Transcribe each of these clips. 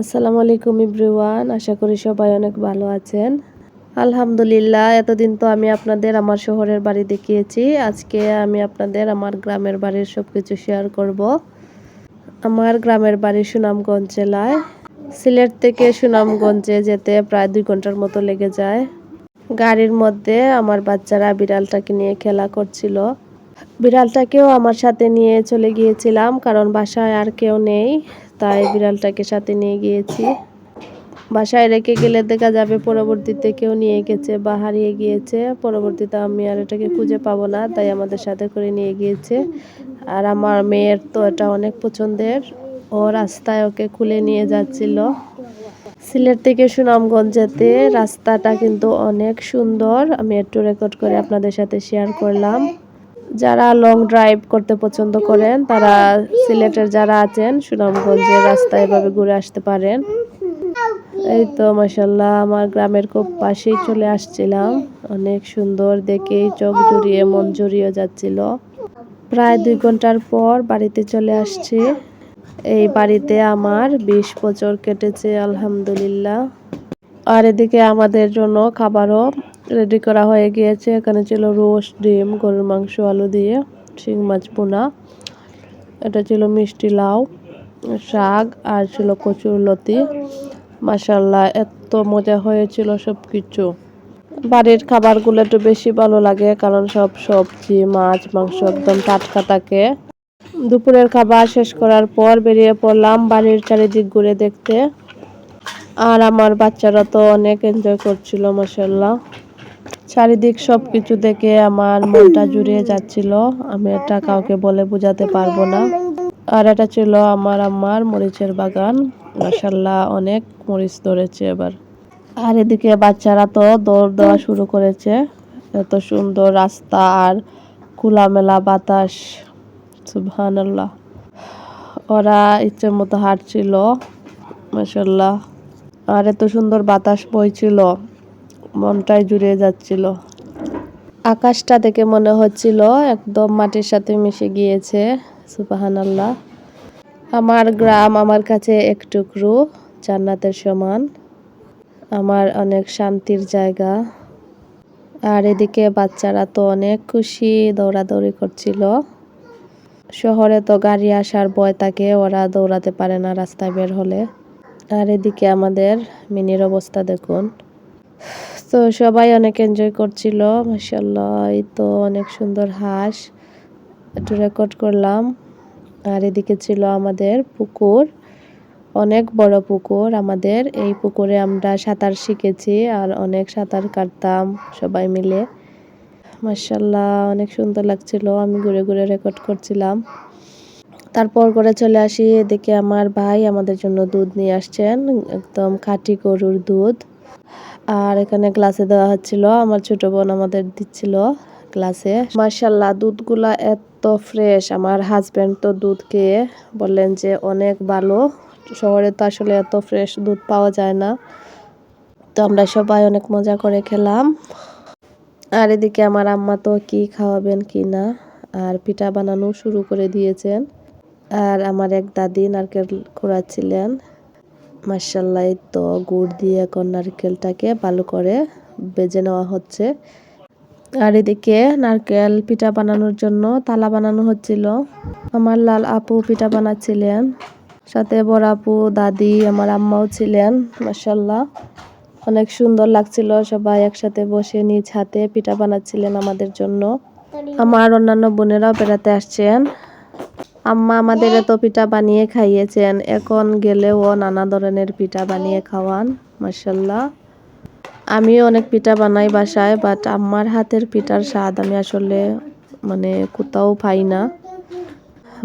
আসসালামু আলাইকুম ইব্রিওয়ান আশা করি সবাই অনেক ভালো আছেন। আলহামদুলিল্লাহ, এতদিন তো আমি আপনাদের আমার শহরের বাড়ি দেখিয়েছি। আজকে আমি আপনাদের আমার গ্রামের বাড়ির সব কিছু শেয়ার করব। আমার গ্রামের বাড়ি সুনামগঞ্জ জেলায়। সিলেট থেকে সুনামগঞ্জে যেতে প্রায় দুই ঘণ্টার মতো লেগে যায়। গাড়ির মধ্যে আমার বাচ্চারা বিড়ালটাকে নিয়ে খেলা করছিল। বিড়ালটাকেও আমার সাথে নিয়ে চলে গিয়েছিলাম, কারণ বাসায় আর কেউ নেই। তাই বিড়ালটাকে সাথে নিয়ে গিয়েছি। বাসায় রেখে গেলে দেখা যাবে পরবর্তীতে কেউ নিয়ে গেছে বা হারিয়ে গিয়েছে। পরবর্তীতে আমি আর এটাকে খুঁজে পাবো না, তাই আমাদের সাথে করে নিয়ে গিয়েছে। আর আমার মেয়ের তো এটা অনেক পছন্দের। ও রাস্তায় ওকে খুলে নিয়ে যাচ্ছিল। সিলেট থেকে সুনামগঞ্জ যেতে রাস্তাটা কিন্তু অনেক সুন্দর। আমি একটু রেকর্ড করে আপনাদের সাথে শেয়ার করলাম। যারা লং ড্রাইভ করতে পছন্দ করেন, তারা সিলেটের যারা আছেন, সুনামগঞ্জের রাস্তায় এভাবে ঘুরে আসতে পারেন। এই তো মাসাল্লাহ আমার গ্রামের খুব পাশেই চলে আসছিলাম। অনেক সুন্দর দেখেই চোখ জুড়িয়ে, মন জুড়িয়ে যাচ্ছিল। প্রায় দুই ঘণ্টার পর বাড়িতে চলে আসছি। এই বাড়িতে আমার বিশ বছর কেটেছে, আলহামদুলিল্লাহ। আর এদিকে আমাদের জন্য খাবারও রেডি করা হয়ে গিয়েছে। এখানে ছিল রোস্ট, ডিম, গরুর মাংস, আলু দিয়ে, শিং, মাছ পোনা এটা ছিল মিষ্টি লাউ, শাক, আর ছিল কচুর লতি। মাসাল্লাহ এত মজা হয়েছিল সব কিছু বাড়ির খাবারগুলো একটু বেশি ভালো লাগে, কারণ সব সবজি, মাছ, মাংস একদম টাটকা থাকে। দুপুরের খাবার শেষ করার পর বেরিয়ে পড়লাম বাড়ির চারিদিক ঘুরে দেখতে। আর আমার বাচ্চারা তো অনেক এনজয় করছিল মাসাল্লাহ চারিদিক সব কিছু দেখে আমার মনটা জুড়িয়ে যাচ্ছিল। আমি এটা কাউকে বলে বোঝাতে পারব না। আর এটা ছিল আমার আমার মরিচের বাগান। মাসাল্লাহ অনেক মরিচ ধরেছে এবার। আর এদিকে বাচ্চারা তো দৌড় দেওয়া শুরু করেছে। এত সুন্দর রাস্তা আর খোলামেলা বাতাস। সুবহানাল্লাহ। ওরা ইচ্ছে মতো হাঁটছিল। মাসাল্লাহ আর এত সুন্দর বাতাস বইছিল। মনটাই জুড়ে যাচ্ছিল। আকাশটা দেখে মনে হচ্ছিল একদম মাটির সাথে মিশে গিয়েছে সুবাহান আল্লাহ আমার গ্রাম আমার কাছে এক টুকরো, জান্নাতের সমান। আমার অনেক শান্তির জায়গা। আর এদিকে বাচ্চারা তো অনেক খুশি দৌড়াদৌড়ি করছিল। শহরে তো গাড়ি আসার ভয় থাকে, ওরা দৌড়াতে পারে না রাস্তায় বের হলে। আর এদিকে আমাদের মিনির অবস্থা দেখুন। তো সবাই অনেক এনজয় করছিল মাসাল্লাহ এই তো অনেক সুন্দর হাঁস, একটু রেকর্ড করলাম। আর এদিকে ছিল আমাদের পুকুর, অনেক বড় পুকুর আমাদের, এই পুকুরে আমরা সাঁতার শিখেছি আর অনেক সাঁতার কাটতাম সবাই মিলে। মাসাল্লাহ অনেক সুন্দর লাগছিল, আমি ঘুরে ঘুরে রেকর্ড করছিলাম। তারপর করে চলে আসি, এদিকে আমার ভাই আমাদের জন্য দুধ নিয়ে আসছেন, একদম খাঁটি গরুর দুধ। আর এখানে গ্লাসে দেওয়া হচ্ছিল, আমার ছোট বোন আমাদের দিচ্ছিল গ্লাসে মার্শাল্লাহ দুধগুলা এত ফ্রেশ আমার হাজব্যান্ড তো দুধ খেয়ে বললেন যে অনেক ভালো, শহরে তো আসলে এত ফ্রেশ দুধ পাওয়া যায় না। তো আমরা সবাই অনেক মজা করে খেলাম। আর এদিকে আমার আম্মা তো কি খাওয়াবেন কি না, আর পিঠা বানানো শুরু করে দিয়েছেন। আর আমার এক দাদি নারকেল কুড়াচ্ছিলেন। মার্শাল্লাহ তো গুড় দিয়ে এখন নারকেলটাকে ভালো করে বেজে নেওয়া হচ্ছে। আর এদিকে নারকেল পিঠা বানানোর জন্য তালা বানানো হচ্ছিল। আমার লাল আপু পিঠা বানাচ্ছিলেন, সাথে বড় আপু, দাদি, আমার আম্মাও ছিলেন মার্শাল্লাহ অনেক সুন্দর লাগছিল, সবাই একসাথে বসে নিজ হাতে পিঠা বানাচ্ছিলেন আমাদের জন্য। আমার অন্যান্য বোনেরাও বেড়াতে আসছেন। আম্মা আমাদের এত পিঠা বানিয়ে খাইয়েছেন, এখন গেলেও নানা ধরনের পিঠা বানিয়ে খাওয়ান মার্শাল্লাহ আমিও অনেক পিঠা বানাই বাসায় বাট আম্মার হাতের পিঠার স্বাদ আমি আসলে মানে কোথাও পাই না।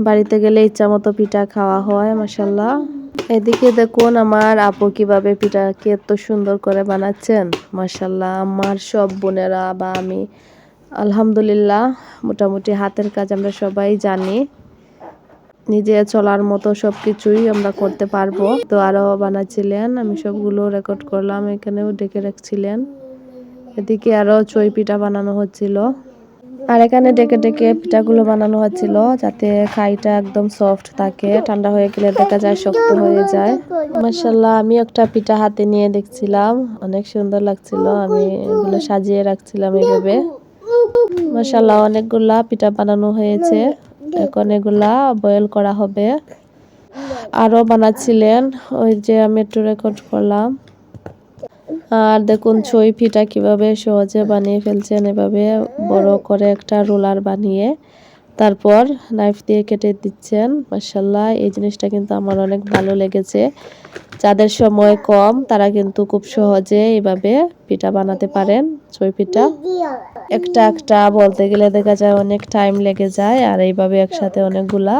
বাড়িতে গেলে ইচ্ছা মতো পিঠা খাওয়া হয় মাসাল্লাহ এদিকে দেখুন আমার আপু কীভাবে পিঠাকে এত সুন্দর করে বানাচ্ছেন মাসাল্লাহ আমার সব বোনেরা বা আমি, আলহামদুলিল্লাহ, মোটামুটি হাতের কাজ আমরা সবাই জানি। নিজে চলার মতো সব কিছুই আমরা করতে পারব। তো আরও বানাচ্ছিলেন, আমি সবগুলো রেকর্ড করলাম, এখানেও ডেকে রাখছিলেন। এদিকে আরও চই পিঠা বানানো হচ্ছিল। আর এখানে ডেকে ডেকে পিঠাগুলো বানানো হচ্ছিল, যাতে খাইটা একদম সফট থাকে, ঠান্ডা হয়ে গেলে দেখা যায় শক্ত হয়ে যায়। মাসাল্লাহ আমি একটা পিঠা হাতে নিয়ে দেখছিলাম, অনেক সুন্দর লাগছিল, আমি এগুলো সাজিয়ে রাখছিলাম এইভাবে মাসাল্লাহ অনেকগুলা পিঠা বানানো হয়েছে। এখন এগুলা বয়েল করা হবে। আরও বানাচ্ছিলেন, ওই যে আমি একটু রেকর্ড করলাম। আর দেখুন ছই ফিটা কীভাবে সহজে বানিয়ে ফেলছেন, এভাবে বড় করে একটা রোলার বানিয়ে। তারপর নাইফ দিয়ে কেটে দিচ্ছেন। মার্শাল্লাহ এই জিনিসটা কিন্তু আমার অনেক ভালো লেগেছে। যাদের সময় কম, তারা কিন্তু খুব সহজে এইভাবে পিঠা বানাতে পারেন ছই পিঠা। একটা একটা বলতে গেলে দেখা যায় অনেক টাইম লেগে যায়, আর এইভাবে একসাথে অনেকগুলা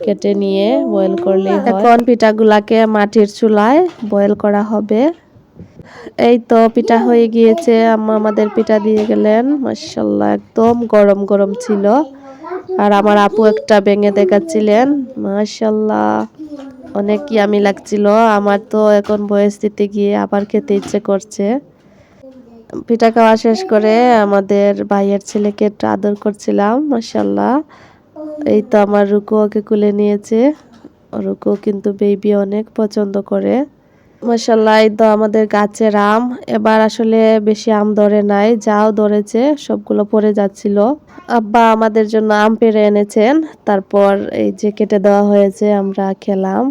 কেটে নিয়ে বয়েল করলে এখন পিঠাগুলাকে মাটির চুলায় বয়েল করা হবে। এই তো পিঠা হয়ে গিয়েছে। আম্মা আমাদের পিঠা দিয়ে গেলেন। মাসাল্লাহ একদম গরম গরম ছিল। আর আমার আপু একটা ভেঙে দেখাচ্ছিলেন। মাসাল্লাহ অনেক ইয়ামি লাগছিল। আমার তো এখন বয়স দিতে গিয়ে আবার খেতে ইচ্ছে করছে। পিঠা খাওয়া শেষ করে আমাদের ভাইয়ের ছেলেকে একটু আদর করছিলাম মাসাল্লাহ এই তো আমার রুকু ওকে কুলে নিয়েছে। রুকু কিন্তু বেবি অনেক পছন্দ করে। মাসাল্লাহ তো আমাদের গাছের আম। এবার আসলে বেশি আম ধরে নাই, যাও ধরেছে, সবগুলো পড়ে যাচ্ছিল। আব্বা আমাদের জন্য আম পেরে এনেছেন, তারপর এই যে কেটে দেওয়া হয়েছে, আমরা খেলাম।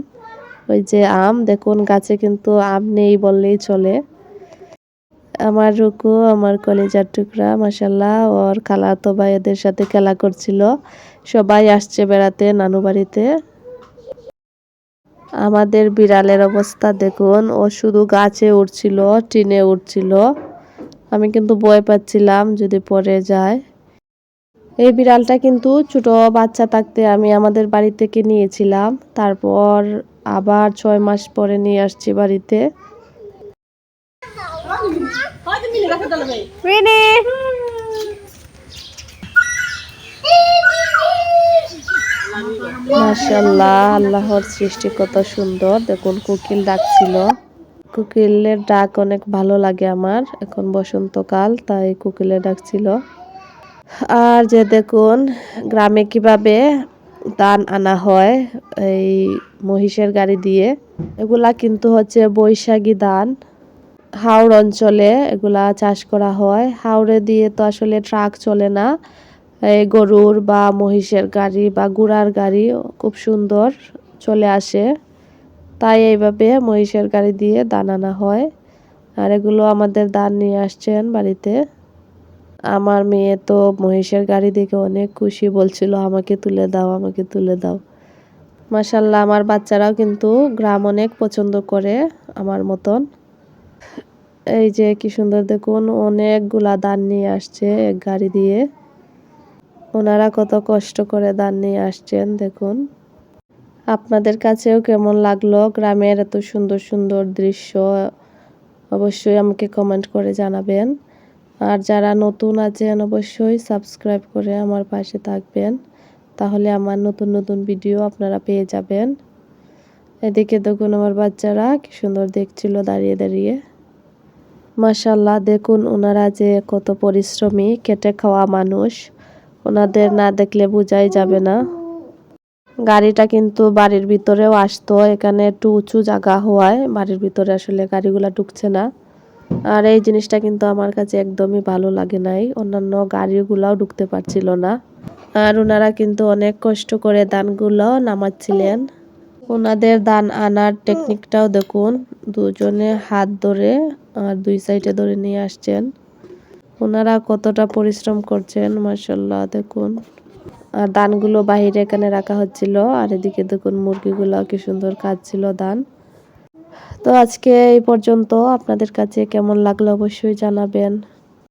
ওই যে আম, দেখুন গাছে কিন্তু আম নেই বললেই চলে। আমার রুকু, আমার কলেজার টুকরা মাসাল্লাহ ওর খালাতো ভাইদের সাথে খেলা করছিল। সবাই আসছে বেড়াতে, নানু বাড়িতে। আমাদের বিড়ালের অবস্থা দেখুন ও শুধু গাছে উঠছিল টিনে উঠছিল আমি কিন্তু ভয় পাচ্ছিলাম যদি পড়ে যায়। এই বিড়ালটা কিন্তু ছোট বাচ্চা থাকতে আমি আমাদের বাড়ি থেকে নিয়েছিলাম। তারপর আবার ছয় মাস পরে নিয়ে আসছি বাড়িতে। মাশাল্লাহ আল্লাহর সৃষ্টি কত সুন্দর। দেখুন, কোকিল ডাকছিল কোকিলের ডাক অনেক ভালো লাগে আমার, এখন বসন্তকাল, তাই কোকিলে ডাকছিল আর যে দেখুন, গ্রামে কীভাবে ধান আনা হয়, এই মহিষের গাড়ি দিয়ে, এগুলা কিন্তু হচ্ছে বৈশাখী ধান। হাওড় অঞ্চলে এগুলা চাষ করা হয়। হাওড়ে দিয়ে তো আসলে ট্রাক চলে না। গরুর বা মহিষের গাড়ি বা গুড়ার গাড়ি খুব সুন্দর চলে আসে। তাই এইভাবে মহিষের গাড়ি দিয়ে দান আনা হয়। আর এগুলো আমাদের দান নিয়ে আসছেন বাড়িতে। আমার মেয়ে তো মহিষের গাড়ি দেখে অনেক খুশি, বলছিল, আমাকে তুলে দাও, আমাকে তুলে দাও। মাসাল্লাহ আমার বাচ্চারাও কিন্তু গ্রাম অনেক পছন্দ করে আমার মতন। এই যে কি সুন্দর দেখুন, অনেকগুলা দান নিয়ে আসছে এক গাড়ি দিয়ে। ওনারা কত কষ্ট করে দান নিয়ে আসছেন, দেখুন। আপনাদের কাছেও কেমন লাগল গ্রামের এত সুন্দর সুন্দর দৃশ্য? অবশ্যই আমাকে কমেন্ট করে জানাবেন। আর যারা নতুন আছেন, অবশ্যই সাবস্ক্রাইব করে আমার পাশে থাকবেন। তাহলে আমার নতুন নতুন ভিডিও আপনারা পেয়ে যাবেন। এদিকে দেখুন আমার বাচ্চারা, কি সুন্দর দেখছিল দাঁড়িয়ে দাঁড়িয়ে। মাসাল্লাহ দেখুন ওনারা যে কত পরিশ্রমী, কেটে খাওয়া মানুষ। ওনাদের না দেখলে বোঝাই যাবে না। গাড়িটা কিন্তু বাড়ির ভিতরেও আসতো, এখানে একটু উঁচু জায়গা হওয়ায় বাড়ির ভিতরে আসলে গাড়িগুলা ঢুকছে না। আর এই জিনিসটা কিন্তু আমার কাছে একদমই ভালো লাগে নাই, অন্যান্য গাড়িগুলাও ঢুকতে পারছিল না। আর ওনারা কিন্তু অনেক কষ্ট করে দানগুলো নামাচ্ছিলেন। ওনাদের দান আনার টেকনিকটাও দেখুন, দুজনে হাত ধরে আর দুই সাইডে ধরে নিয়ে আসছেন। ওনারা কতটা পরিশ্রম করছেন মার্শাল্লাহ দেখুন। আর দানগুলো বাহিরে এখানে রাখা হচ্ছিল, আর এদিকে দেখুন মুরগিগুলো কি সুন্দর কাজ ছিল দান। তো আজকে এই পর্যন্ত, আপনাদের কাছে কেমন লাগল অবশ্যই জানাবেন।